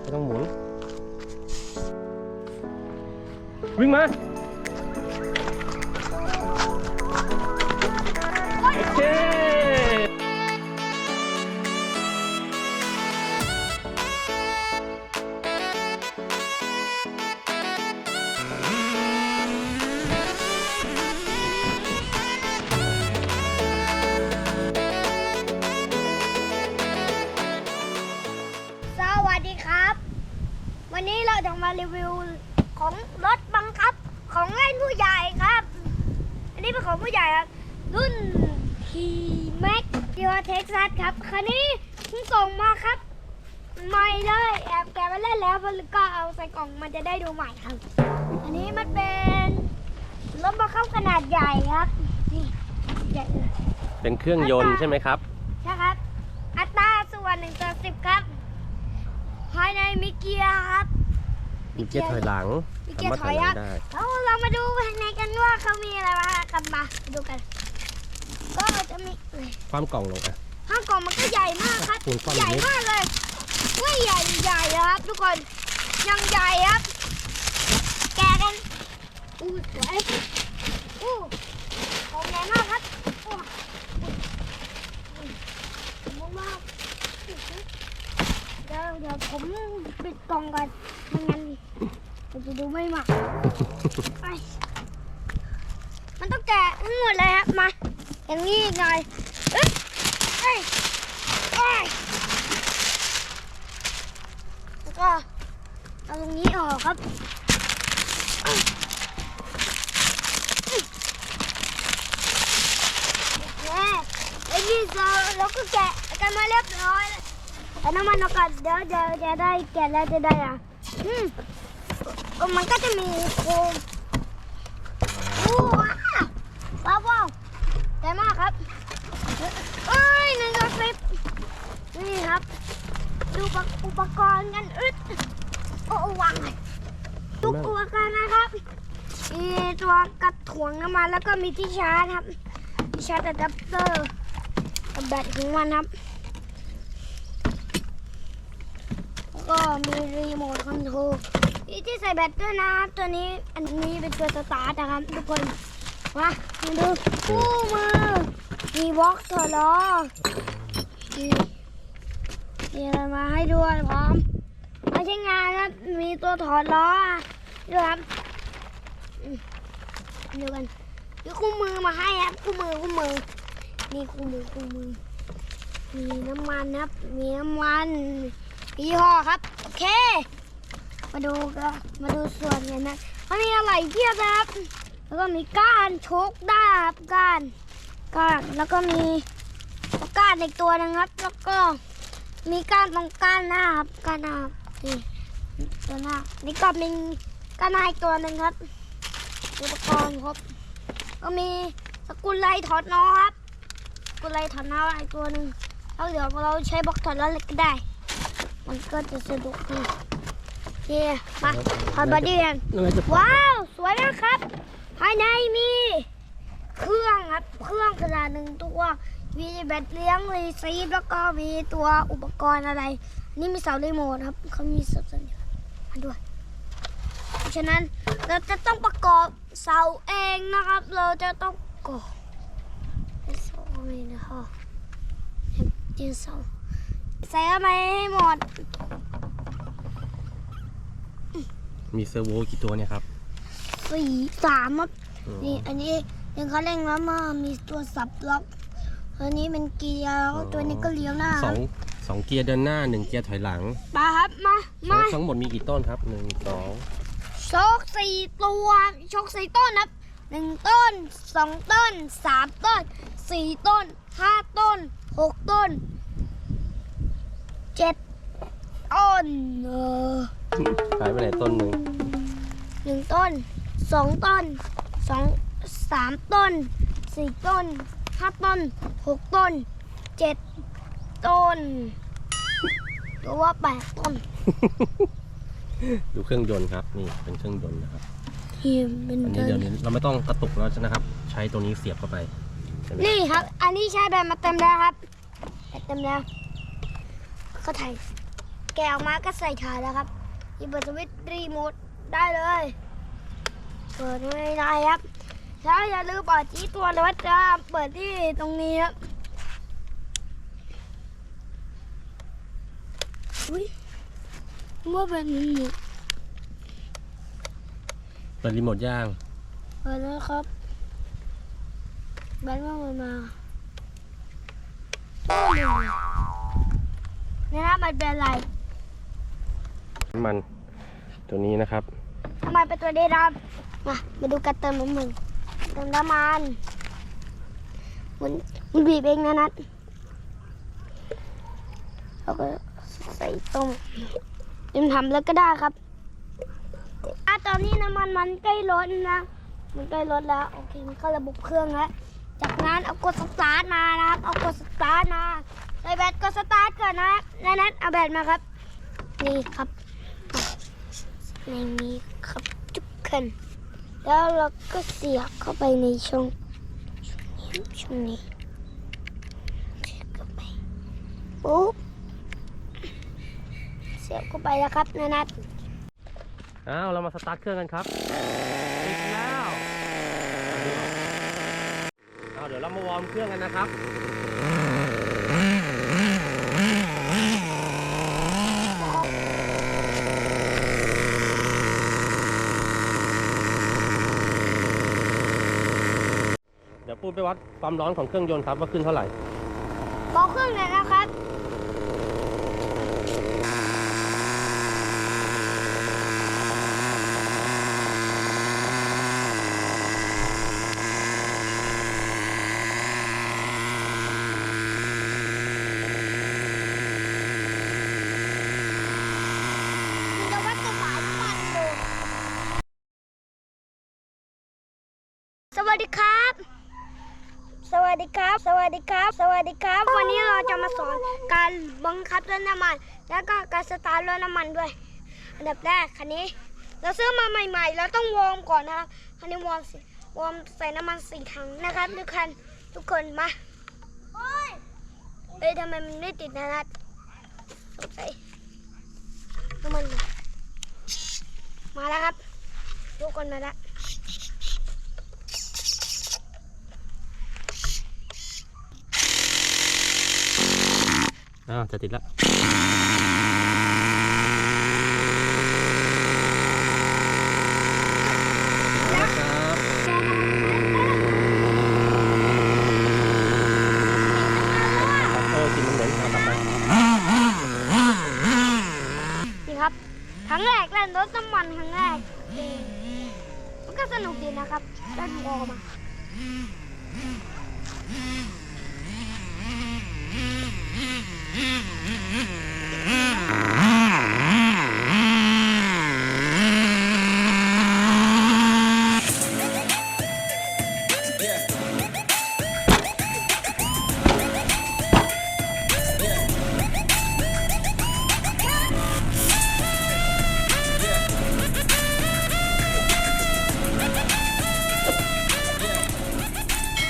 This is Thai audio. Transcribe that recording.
ไม่ต้องหมุน วิ่งมาโอเคสวัสดีครับ วันนี้เราจะมารีวิวของรถบังคับ ของเล่นผู้ใหญ่ครับ อันนี้เป็นของผู้ใหญ่ครับ รุ่น T Max ดีวเท็กซัสครับ คันนี้เพิ่งส่งมาครับ ใหม่เลยแอบแกะมาเล่นแล้วแล้วก็เอาใส่กล่องมันจะได้ดูใหม่ครับ อันนี้มันเป็นรถบังคับขนาดใหญ่ครับ นี่ใหญ่เลยเป็นเครื่องยนต์ใช่ไหมครับ ใช่ครับ อัตราส่วนหนึ่งต่อสิบครับ ภายในมีเกียร์ครับ มีเกียร์ถอยหลังมีเกียร์สาารถถอยหลังได้แล้วเรามาดูภายในกันว่าเขามีอะไรบ้างครับมาดูกัน ก็จะมีเอ้ยความกล่องลงอะข้างกล่องมันก็ใหญ่มากครับปูนก้อนใหญ่นิดมากเลยว่าใหญ่ใหญ่เลยครับ ทุกคนยังใหญ่ครับ แกะกันอู้สวยอู้ของใหญ่มากครับอู้อู้อู้มากๆเดี๋ยวเดี๋ยวผมปิดกล่อ งก่อนไม่งั้นมันจะดูไม่หมักไปมันต้องแกะทั้งหมดเลยครับมา อย่างนี้อีกหน่อยเอ้ยเอ้ยเอ้ยแล้วก็เอาตรงนี้ออกครับเอ้ยเอ้ยโอเคไอ้นี่เราเราก็แกะกันมาเรียบร้อยแล้วแต่ น้ำมันออกก่อนเดี๋ยวเดี๋ยวจะได้แกะแล้วจะได้อะอืมเอมันก็จะมีโคมโอ้ว้าวว้าวแต่มากครับเอ้ยหนึ่งต่อสิบนี่ครับ ดูอุปกรณ์กันอึดโอ้วางทุกอุปกรณ์นะครับมีตัวกระถ่วงน้ำมันแล้วก็มีที่ชาร์จครับที่ชาร์จอะแดปเตอร์กับแบตของมันครับ แล้ว ก็มีรีโมทคอนโทรลที่ใส่แบตด้วยนะครับตัวนี้อันนี้เป็นตัวสตาร์ทนะครับทุกคนมามาดูคู่มือมีบล็อกถอดล้อมีมีอะไรมาให้ด้วยพร้อมมาใช้งานครับมีตัวถอดล้อด้วยครับเดียวกันมีคู่มือมาให้ครับคู่มือคู่มือนี่คู่มือคู่มือมีน้ำมันครับมีน้ำมัน ยี่ห้อครับ โอเค มาดูกันมาดูส่วนกันนะมันมีอะไรเพียบเลยครับ แล้วก็มีก้านโชกด้าครับก้านก้านแล้วก็มีก้านอีกตัวหนึงครับ แล้วก็มีก้านตรงก้านหน้าครับก้านหน้านี่ตัวหน้านี่ก็มีก้านหน้าอีกตัวหนึ่งครับอุปกรณ์ครบก็มีสกุลไลถอดล้อครับสกุลไลถอดล้ออีกตัวหนึ่งแล้วเดี๋ยวเราใช้บล็อกถอดล้อเล็กก็ได้ มันก็จะสะดวกดีโอเคมาถอดบอดี้กันอะไรจะว้าว สวยมากครับ ภายในมี เครื่องครับ เครื่องขนาดหนึ่งตัว มีแบตเลี้ยงรีซีฟแล้วก็มีตัวอุปกรณ์อะไร นี่มีเสารีโมทครับเขามีเสาสัญญาณมาด้วยเพราะฉะนั้นเราจะต้องประกอบเสาเองนะครับ เราจะต้องประกอบเสาเองนะคะเจนเสา ใส่เข้าไปให้หมด มีเซอร์โวกี่ตัวเนี่ยครับสี่สามครับอืมนี่อันนี้ยังเขาเร่งแล้วมามีตัวสับล็อกอันนี้เป็นเกียร์แล้วก็ตัวนี้ก็เลี้ยวหน้าสองสองเกียร์เดินหน้าหนึ่งเกียร์ถอยหลังมาครับมาทั้มางทั้งหมดมีกี่ต้นครับหนึ่งสองโชคสี่ตัวโชคสี่ต้นครับหนึ่งต้นสองต้นสามต้นสี่ต้นห้าต้นหกต้น เจ็ดต้นเออหายไปไหนต้นหนึ่งหนึ่งต้นสองต้นสองสามต้นสี่ต้นห้าต้นหกต้นเจ็ดต้นหรือว่าแปดต้นดูเครื่องยนต์ครับนี่เป็นเครื่องยนต์นะครับที่เป็นอันนี้เดิเดี๋ยวนนี้เราไม่ต้องกระตุกแล้วนะครับ ใช้ตัวนี้เสียบเข้าไปใช่ไหมนี่ครับ อันนี้ใช้แบบมาเต็มแล้วครับแบบเต็มแล้ว ก็ถ่ายแกะออกมาก็ใส่ถ่านแล้วครับที่เปิดสวิตช์รีโมทได้เลยเปิดไม่ได้ครับแล้วอย่าลืมเปิดที่ตัวรถนะเปิดที่ตรงนี้ครับอุ้ยว่าเป็นนี้เปิดรีโมทย่างเปิดแล้วครับแบนว่ามันมาเนี่ยนะมันเป็นอะไรน้ำมันตัวนี้นะครับทำไมเป็นตัวเดดามมามาดูการเติมน้ำมันเติมน้ำมันมันมันบีบเองนะนัดแล้วก็ใส่ตรงเต็มทำแล้วก็ได้ครับอะตอนนี้น้ำมันมันใกล้ลดนะมันใกล้ลดแล้วโอเคมันเข้าระบบเครื่องแล้วจากนั้นเอากดสตาร์ทมานะครับเอากดสตาร์ทมาใส่ แบตกดสตาร์ทก่อนนะแล้วนัดเอาแบตมาครับ นี่ครับในนี้ครับจุกขึ้นแล้วเราก็เสียบเข้าไปในช่องช่องนี้ช่องนี้เสียบเข้าไปปุ๊บเสียบเข้าไปแล้วครับนานัทอ้าวเรามาสตาร์ทเครื่องกันครับติดแล้วเอาเดี๋ยวเรามาวอร์มเครื่องกันนะครับ เดี๋ยวปูน ไปวัดความร้อนของเครื่องยนต์ครับว่าขึ้นเท่าไหร่บอกเครื่องหน่อยนะครับ คุณจะวัดตัวฝาน้ำมันดูสวัสดีครับ สวัสดีครับ สวัสดีครับ สวัสดีครับ วันนี้เราจะมาสอนการบังคับรถน้ำมัน แล้วก็การสตาร์ทรถน้ำมันด้วย อันดับแรกคันนี้ เราซื้อมาใหม่ๆเราต้องวอร์มก่อนนะครับคันนี้วอร์มสิวอร์มใส่น้ำมันสี่ถังนะครับทุกคันทุกคนมาเอ้ยทำไมมันไม่ติดนะนัดสงสัยน้ำมันมามาแล้วครับ ทุกคนมาแล้ว อ้าวจะติดแล้วครับครับโอ้กินมันเหมือนเอากลับไปนี่ครับ ครั้งแรกเล่นรถน้ำมันครั้งแรกมันก็สนุกดีนะครับได้ดูอมา